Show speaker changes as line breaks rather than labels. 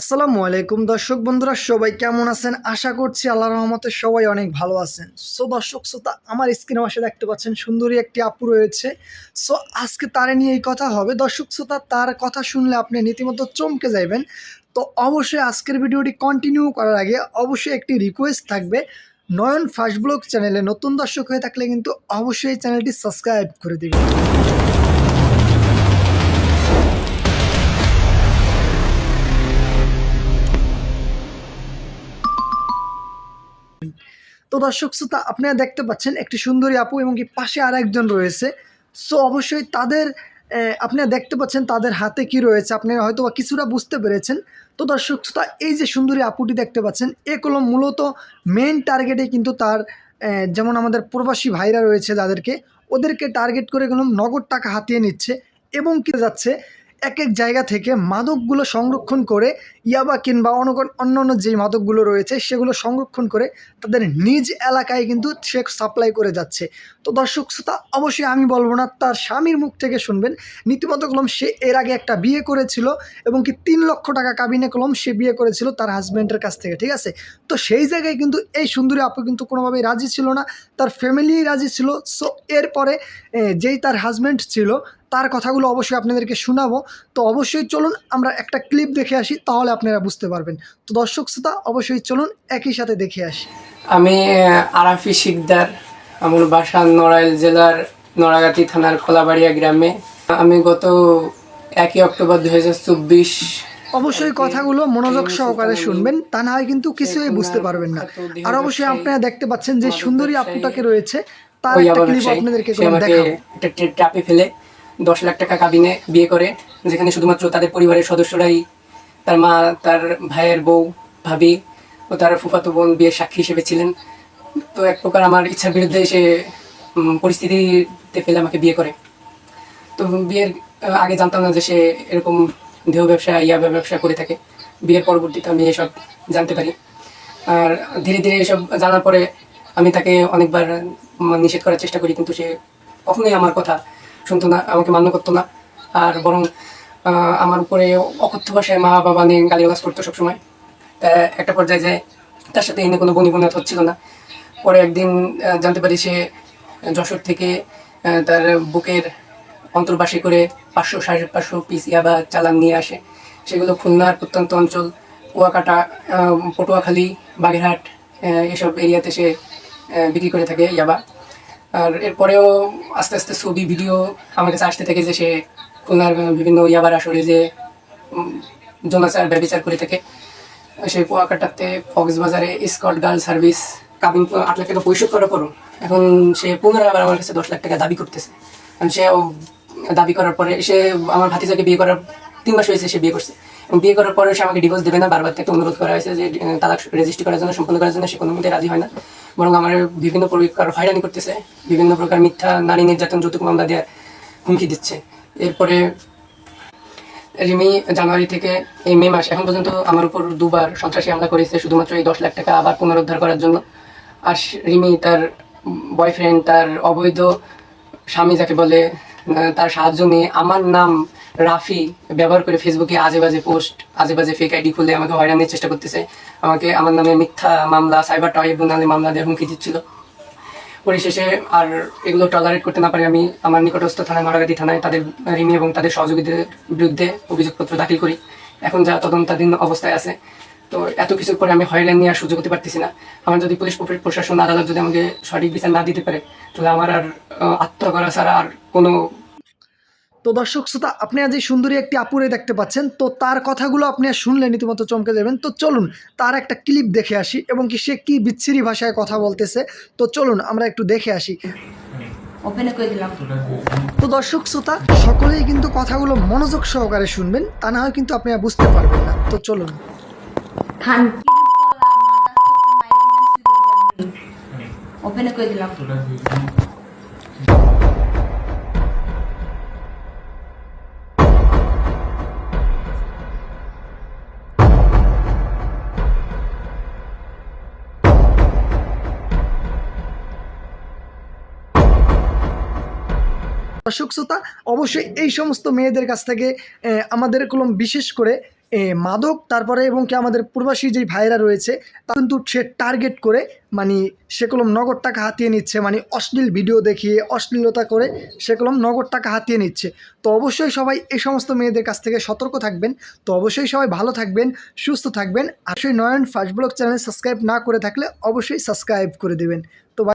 আসসালামু আলাইকুম দর্শক বন্ধুরা, সবাই কেমন আছেন? আশা করছি আল্লাহ রহমতে সবাই অনেক ভালো আছেন। সো দর্শক, শ্রোতা, আমার স্ক্রিনে পাশে দেখতে পাচ্ছেন সুন্দরী একটি আপু রয়েছে। সো আজকে তারে নিয়ে এই কথা হবে। দর্শক, শ্রোতা, তার কথা শুনলে আপনি নীতিমতো চমকে যাইবেন। তো অবশ্যই আজকের ভিডিওটি কন্টিনিউ করার আগে অবশ্যই একটি রিকোয়েস্ট থাকবে। নয়ন ফার্স্ট ব্লগ চ্যানেলে নতুন দর্শক হয়ে থাকলে কিন্তু অবশ্যই চ্যানেলটি সাবস্ক্রাইব করে দিবেন। তো দর্শক শ্রোতা, আপনারা দেখতে পাচ্ছেন একটি সুন্দরী আপু এবং কি পাশে আর একজন রয়েছে। সো অবশ্যই তাদের আপনারা দেখতে পাচ্ছেন তাদের হাতে কি রয়েছে। আপনারা হয়তো বা কিছুটা বুঝতে পেরেছেন। তো দর্শক শ্রোতা, এই যে সুন্দরী আপুটি দেখতে পাচ্ছেন, এ কলম মূলত মেন টার্গেটে কিন্তু তার যেমন আমাদের প্রবাসী ভাইরা রয়েছে যাদেরকে, ওদেরকে টার্গেট করে কোনো নগদ টাকা হাতিয়ে নিচ্ছে এবং কি যাচ্ছে এক এক জায়গা থেকে মাদকগুলো সংরক্ষণ করে ইয়াবা কিংবা অন্য অন্য অন্য যেই মাদকগুলো রয়েছে, সেগুলো সংরক্ষণ করে তাদের নিজ এলাকায় কিন্তু সে সাপ্লাই করে যাচ্ছে। তো দর্শক শ্রোতা, অবশ্যই আমি বলব না, তার স্বামীর মুখ থেকে শুনবেন। নীতিমতো কলম, সে এর আগে একটা বিয়ে করেছিল এবং কি তিন লক্ষ টাকা কাবিনে কলম সে বিয়ে করেছিল তার হাজব্যান্ডের কাছ থেকে, ঠিক আছে? তো সেই জায়গায় কিন্তু এই সুন্দরী আপু কিন্তু কোনোভাবেই রাজি ছিল না, তার ফ্যামিলি রাজি ছিল। সো এরপরে যেই তার হাজব্যান্ড ছিল, তার কথাগুলো অবশ্যই আপনাদেরকে শোনাবো। তো অবশ্যই চলুন, আমরা একটা ক্লিপ দেখে আসি, তাহলে আপনারা বুঝতে পারবেন। তো দর্শক শ্রোতা অবশ্যই চলুন একই সাথে দেখে আসি।
আমি আরাফি শিকদার আমার বাসা নড়াইল জেলার নড়াগাতি থানার খোলাবাড়িয়া গ্রামে। আমি গত একই অক্টোবর দুই হাজার চব্বিশ
অবশ্যই কথাগুলো মনোযোগ সহকারে শুনবেন তা না হয় কিন্তু কিছুই বুঝতে পারবেন না। আর অবশ্যই আপনারা দেখতে পাচ্ছেন যে সুন্দরী আপুটাকে রয়েছে। তার একটা ক্লিপ আপনাদেরকে দেখাবো।
একটা ট্রাপে ফেলে দশ লাখ টাকা কাবিনে বিয়ে করে যেখানে শুধুমাত্র তাদের পরিবারের সদস্যরাই তার মা, তার ভাইয়ের বউ, ভাবি ও তার ফুফাতো বোন বিয়ের সাক্ষী হিসেবে ছিলেন। তো এক প্রকার আমার ইচ্ছার বিরুদ্ধে সে পরিস্থিতিতে ফেলে আমাকে বিয়ে করে। তো বিয়ের আগে জানতাম না যে সে এরকম দেহ ব্যবসা ইয়াবা ব্যবসা করে থাকে। বিয়ের পরবর্তীতে আমি এসব জানতে পারি। আর ধীরে ধীরে এসব জানার পরে আমি তাকে অনেকবার নিষেধ করার চেষ্টা করি, কিন্তু সে কখনোই আমার কথা শুনতো না, আমাকে মান্য করতো না। আর বরং আমার উপরে অকথ্য ভাষায় মা বাবা নিয়ে গালিগালাজ করতো সবসময়। তা একটা পর্যায়ে যায় তার সাথে এনে কোনো বনিবনাথ হচ্ছিল না। পরে একদিন জানতে পারি সে যশোর থেকে তার বুকের অন্তর্বাসী করে পাঁচশো, সাড়ে পাঁচশো পিস ইয়াবা চালান নিয়ে আসে। সেগুলো খুলনার প্রত্যন্ত অঞ্চল, কুয়াকাটা পটুয়াখালী, বাগেরহাট এসব এরিয়াতে সে বিক্রি করে থাকে ইয়াবা। আর এরপরেও আস্তে আস্তে ছবি, ভিডিও আমার কাছে আসতে থাকে যে সে খুলনার বিভিন্ন ইয়াবার আসরে যে জনাচার ব্যবচার করে থাকে, সেই কুয়াকাটাতে কক্সবাজারে স্কট গার্ল সার্ভিস, কাবিন তো আট লাখ টাকা পরিশোধ করার পরও এখন সে পুনরায় আবার আমার কাছে দশ লাখ টাকা দাবি করতেছে। কারণ সে দাবি করার পরে সে আমার ভাতিজাকে বিয়ে করার তিন মাস হয়েছে সে বিয়ে করছে। এবং বিয়ে করার পরে সে আমাকে ডিভোর্স দেবে না, বারবার থেকে অনুরোধ করা হয়েছে যে তালাক রেজিস্ট্রি করার জন্য, সম্পন্ন করার জন্য সে কোনো মতে রাজি হয় না। বরং আমার বিভিন্ন প্রকার হয়রানি করতেছে, বিভিন্ন প্রকার মিথ্যা, নারী নির্যাতন, যৌতুক মামলা দেওয়ার হুমকি দিচ্ছে। এরপরে রিমি জানুয়ারি থেকে এই মে মাস এখন পর্যন্ত আমার উপর দুবার সন্ত্রাসী হামলা করেছে, শুধুমাত্র এই দশ লাখ টাকা আবার পুনরুদ্ধার করার জন্য। আর রিমি তার বয়ফ্রেন্ড তার অবৈধ স্বামী যাকে বলে তার সাহায্য নিয়ে আমার নাম রাফি ব্যবহার করে ফেসবুকে আজে বাজে পোস্ট আজে বাজে ফেক আইডি খুলে আমাকে হয়রানির চেষ্টা করতেছে। আমাকে, আমার নামে মিথ্যা মামলা সাইবার ট্রাইব্যুনালে মামলা দেওয়ার হুমকি দিচ্ছিল। পরিশেষে আর এগুলো টলারেট করতে না পারে আমি আমার নিকটস্থ থানায় মারাগাতি থানায় তাদের রিমি এবং তাদের সহযোগীদের বিরুদ্ধে অভিযোগপত্র দাখিল করি। এখন যা তদন্তাধীন অবস্থায় আছে, তো এত কিছুর পরে আমি হয়রানি আর সুযোগ হতে পারতেছি না। আমার যদি পুলিশ প্রশা- প্রশাসন, আদালত যদি আমাকে সঠিক বিচার না দিতে পারে, তাহলে আমার আর আত্মহত্যা করা ছাড়া আর কোনো
তো দর্শক শ্রোতা আপনি আজ এই সুন্দরী একটি আপুরে দেখতে পাচ্ছেন। তো তার কথাগুলো আপনি আর শুনলেন রীতিমতো চমকে যাবেন। তো চলুন তার একটা ক্লিপ দেখে আসি এবং কি সে কি বিচ্ছিরি ভাষায় কথা বলতেছে। তো চলুন আমরা একটু দেখে আসি।
ওপেনে করে দিলাম?
তো দর্শক শ্রোতা সকলেই কিন্তু কথাগুলো মনোযোগ সহকারে শুনবেন তা না হয় কিন্তু আপনি আর বুঝতে পারবেন না। তো চলুন।
ওপেনে করে দিলাম?
দর্শক শ্রোতা অবশ্যই এই সমস্ত মেয়েদের কাছ থেকে আমাদের কলম বিশেষ করে মাদক, তারপরে এবং কি আমাদের প্রবাসী যেই ভাইরা রয়েছে তা কিন্তু সে টার্গেট করে মানে সে কলম নগদ টাকা হাতিয়ে নিচ্ছে মানে অশ্লীল ভিডিও দেখিয়ে, অশ্লীলতা করে সে কলম নগদ টাকা হাতিয়ে নিচ্ছে। তো অবশ্যই সবাই এই সমস্ত মেয়েদের কাছ থেকে সতর্ক থাকবেন, তো অবশ্যই সবাই ভালো থাকবেন, সুস্থ থাকবেন অবশ্যই Nayan first blog channel subscribe না করে থাকলে অবশ্যই সাবস্ক্রাইব করে দেবেন। তো